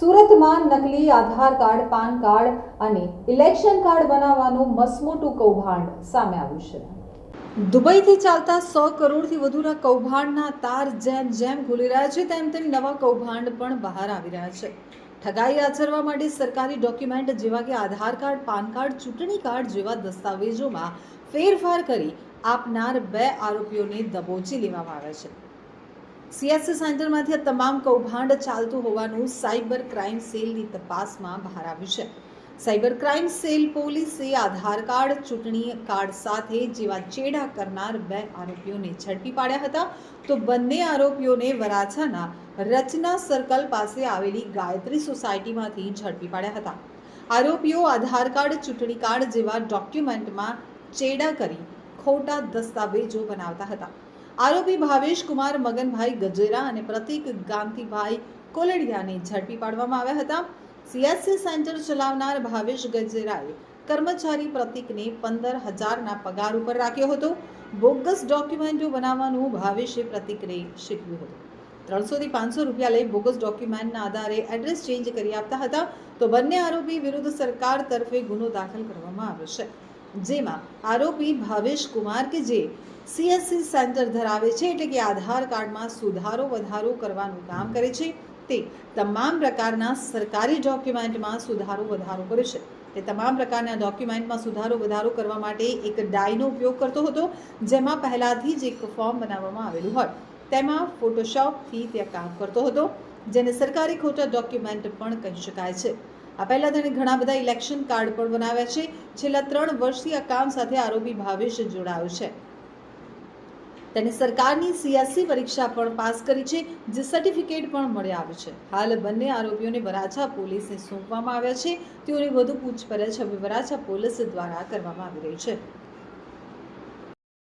સુરતમાં નકલી Aadhaar card, PAN card અને ઇલેક્શન કાર્ડ બનાવવાનું મસમોટું કૌભાંડ સામે આવ્યું છે. દુબઈથી ચાલતા સો કરોડથી વધુના કૌભાંડના તાર જેમ જેમ ખુલી રહ્યા છે, તેમ તેમ નવા કૌભાંડ પણ બહાર આવી રહ્યા છે. ઠગાઈ આચરવા માટે સરકારી ડોક્યુમેન્ટ જેવા કે આધાર કાર્ડ, પાન કાર્ડ, ચૂંટણી કાર્ડ જેવા દસ્તાવેજોમાં ફેરફાર કરી આપનાર બે આરોપીઓને દબોચી લેવામાં આવ્યા છે. સીએસસી સેન્ટરમાંથી આ તમામ કૌભાંડ ચાલતું હોવાનું સાયબર ક્રાઇમ સેલની તપાસમાં બહાર આવ્યું છે. સાયબર ક્રાઇમ સેલ પોલીસે આધાર કાર્ડ, ચૂંટણી કાર્ડ સાથે જેવા ચેડા કરનાર બે આરોપીઓને ઝડપી પાડ્યા હતા. તો બંને આરોપીઓને વરાછાના રચના સર્કલ પાસે આવેલી ગાયત્રી સોસાયટીમાંથી ઝડપી પાડ્યા હતા. આરોપીઓ આધાર કાર્ડ, ચૂંટણી કાર્ડ જેવા ડોક્યુમેન્ટમાં ચેડા કરી ખોટા દસ્તાવેજો બનાવતા હતા. આરોપી ભાવેશ કુમાર, મગનભાઈ ગજેરા અને પ્રતિક ગાંધીભાઈ કોલડિયાને ઝડપી પાડવામાં આવ્યા હતા. સીએસસી સેન્ટર ચલાવનાર ભાવેશ ગજેરાએ કર્મચારી પ્રતિકને પંદર હજારના પગાર ઉપર રાખ્યો હતો. બોગસ ડોક્યુમેન્ટો બનાવવાનું ભાવેશે પ્રતિકને શીખવ્યું હતું. ત્રણસોથી પાંચસો રૂપિયા લઈ બોગસ ડોક્યુમેન્ટના આધારે એડ્રેસ ચેન્જ કરી આપતા હતા. તો બંને આરોપી વિરુદ્ધ સરકાર તરફે ગુનો દાખલ કરવામાં આવ્યો છે. જેમાં આરોપી ભાવેશ કુમાર કે જે સીએસસી સેન્ટર ધરાવે છે એટલે કે આધાર કાર્ડમાં સુધારો વધારો કરવાનું કામ કરે છે, તે તમામ પ્રકારના સરકારી ડોક્યુમેન્ટમાં સુધારો વધારો કરે છે. તે તમામ પ્રકારના ડોક્યુમેન્ટમાં સુધારો વધારો કરવા માટે એક ડાયનો ઉપયોગ કરતો હતો, જેમાં પહેલાથી જ એક ફોર્મ બનાવવામાં આવેલું હોય. તેમાં ફોટોશોપથી ત્યાં કામ કરતો હતો, જેને સરકારી ખોટા ડોક્યુમેન્ટ પણ કહી શકાય છે. આ પહેલાં તેણે ઘણા બધા ઇલેક્શન કાર્ડ પણ બનાવ્યા છે. છેલ્લા ત્રણ વર્ષથી આ કામ સાથે આરોપી ભાવેશ જોડાયો છે. તેને સરકારની સીએસસી પરીક્ષા પણ પાસ કરી છે, જે સર્ટિફિકેટ પણ મળી આવ્યું છે. હાલ બંને આરોપીઓને વરાછા પોલીસને સોંપવામાં આવ્યા છે. તેઓની વધુ પૂછપરછ હવે વરાછા પોલીસ દ્વારા કરવામાં આવી રહી છે.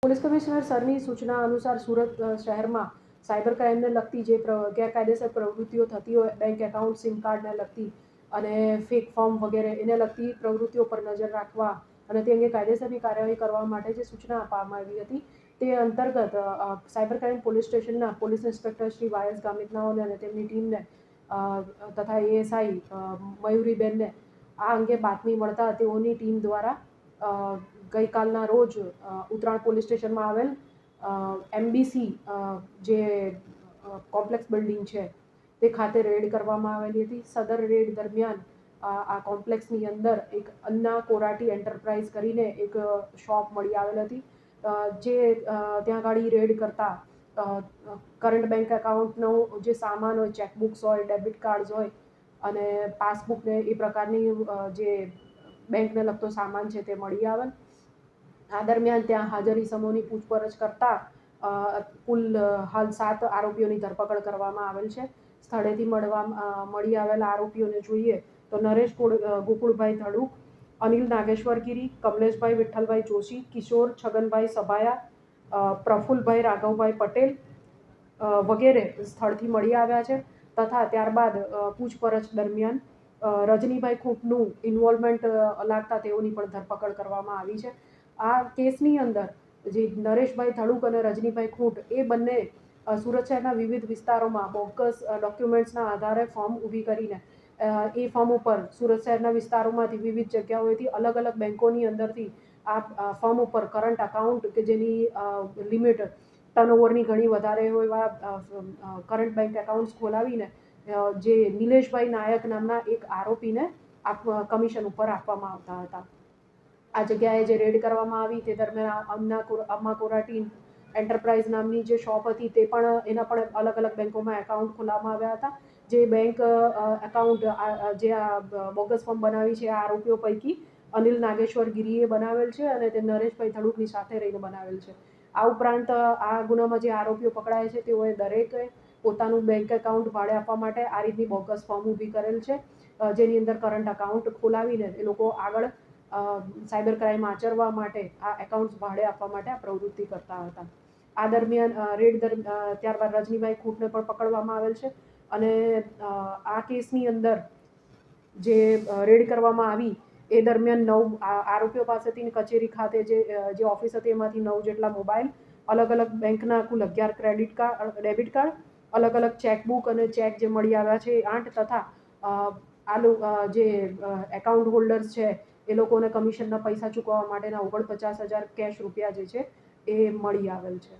પોલીસ કમિશનર સરની સૂચના અનુસાર સુરત શહેરમાં સાયબર ક્રાઇમને લગતી જે ગેરકાયદેસર પ્રવૃત્તિઓ થતી હોય, બેંક એકાઉન્ટ, સિમ કાર્ડને લગતી અને ફેક ફોર્મ વગેરે, એને લગતી પ્રવૃત્તિઓ પર નજર રાખવા અને તે અંગે કાયદેસરની કાર્યવાહી કરવા માટે જે સૂચના આપવામાં આવી હતી, તે અંતર્ગત સાયબર ક્રાઇમ પોલીસ સ્ટેશનના પોલીસ ઇન્સ્પેક્ટર શ્રી વાયસ ગામિતનાઓને અને તેમની ટીમને તથા એએસઆઈ મયુરીબેનને આ અંગે બાતમી મળતા તેઓની ટીમ દ્વારા ગઈકાલના રોજ ઉત્તરાણ પોલીસ સ્ટેશનમાં આવેલ એમબીસી જે કોમ્પ્લેક્સ બિલ્ડિંગ છે તે ખાતે રેડ કરવામાં આવેલી હતી. સદર રેડ દરમિયાન આ કોમ્પ્લેક્સની અંદર એક અન્ના કોરાટી એન્ટરપ્રાઇઝ કરીને એક શોપ મળી આવેલ હતી. જે ત્યાં ગાડી રેડ કરતા કરંટ બેંક એકાઉન્ટનો જે સામાન હોય, ચેકબુક્સ હોય, ડેબિટ કાર્ડ્સ હોય અને પાસબુક ને એ પ્રકારની જે બેંકને લગતો સામાન છે તે મળી આવેલ. આ દરમિયાન ત્યાં હાજર ઇસમોની પૂછપરછ કરતા કુલ હાલ સાત આરોપીઓની ધરપકડ કરવામાં આવેલ છે. સ્થળેથી મળવા મળી આવેલા આરોપીઓને જોઈએ તો નરેશ ગોકુળભાઈ ધડુક, અનિલ નાગેશ્વર ગીરી, કમલેશભાઈ વિઠ્ઠલભાઈ જોશી, કિશોર છગનભાઈ સભાયા પ્રફુલભાઈ રાઘવભાઈ પટેલ વગેરે સ્થળથી મળી આવ્યા છે તથા ત્યારબાદ પૂછપરછ દરમિયાન રજનીભાઈ ખૂંટનું ઇન્વોલ્વમેન્ટ લાગતા તેઓની પણ ધરપકડ કરવામાં આવી છે. આ કેસની અંદર જે નરેશભાઈ ધડુક અને રજનીભાઈ ખૂંટ એ બંને સુરત શહેરના વિવિધ વિસ્તારોમાં બોગસ ડોક્યુમેન્ટ્સના આધારે ફોર્મ ઊભી કરીને એ ફોર્મ ઉપર સુરત શહેરના વિસ્તારોમાંથી વિવિધ જગ્યાઓએથી અલગ અલગ બેંકોની અંદરથી આ ફોર્મ ઉપર કરંટ અકાઉન્ટ કે જેની લિમિટ ટર્નઓવરની ઘણી વધારે હોય એવા કરંટ બેંક એકાઉન્ટ્સ ખોલાવીને જે નિલેશભાઈ નાયક નામના એક આરોપીને કમિશન ઉપર આપવામાં આવતા હતા. આ જગ્યાએ જે રેડ કરવામાં આવી તે દરમિયાન અમના અમ્મા કોરાટી એન્ટરપ્રાઇઝ નામની જે શોપ હતી તે પણ એના પણ અલગ અલગ બેંકોમાં એકાઉન્ટ ખોલાવવામાં આવ્યા હતા. જે બેંક એકાઉન્ટ જે આ બોગસ ફોર્મ બનાવી છે, આ આરોપીઓ પૈકી અનિલ નાગેશ્વર ગીરીએ બનાવેલ છે અને તે નરેશભાઈ થડુકની સાથે રહીને બનાવેલ છે. આ ઉપરાંત, આ ગુનામાં જે આરોપીઓ પકડાયા છે, તેઓએ દરેકે પોતાનું બેંક એકાઉન્ટ ભાડે આપવા માટે આ રીતની બોગસ ફોર્મ ઊભી કરેલ છે. જેની અંદર કરંટ એકાઉન્ટ ખોલાવીને એ લોકો આગળ સાયબર ક્રાઇમ આચરવા માટે આ એકાઉન્ટ્સ ભાડે આપવા માટે આ પ્રવૃત્તિ કરતા હતા. આ દરમિયાન રેડ ત્યારબાદ રજનીભાઈ ખૂટને પણ પકડવામાં આવેલ છે અને આ કેસની અંદર જે રેડ કરવામાં આવી એ દરમિયાન નવ આરોપીઓ પાસેથી કચેરી ખાતે જે જે ઓફિસ હતી એમાંથી નવ જેટલા મોબાઈલ, અલગ અલગ બેંકના કુલ અગિયાર ક્રેડિટ કાર્ડ ડેબિટ કાર્ડ, અલગ અલગ ચેકબુક અને ચેક જે મળી આવ્યા છે આઠ તથા આલુ જે એકાઉન્ટ હોલ્ડર્સ છે એ લોકોને કમિશનના પૈસા ચૂકવવા માટેના ઓગણપચાસ હજાર કેશ રૂપિયા જે છે એ મળી આવેલ છે.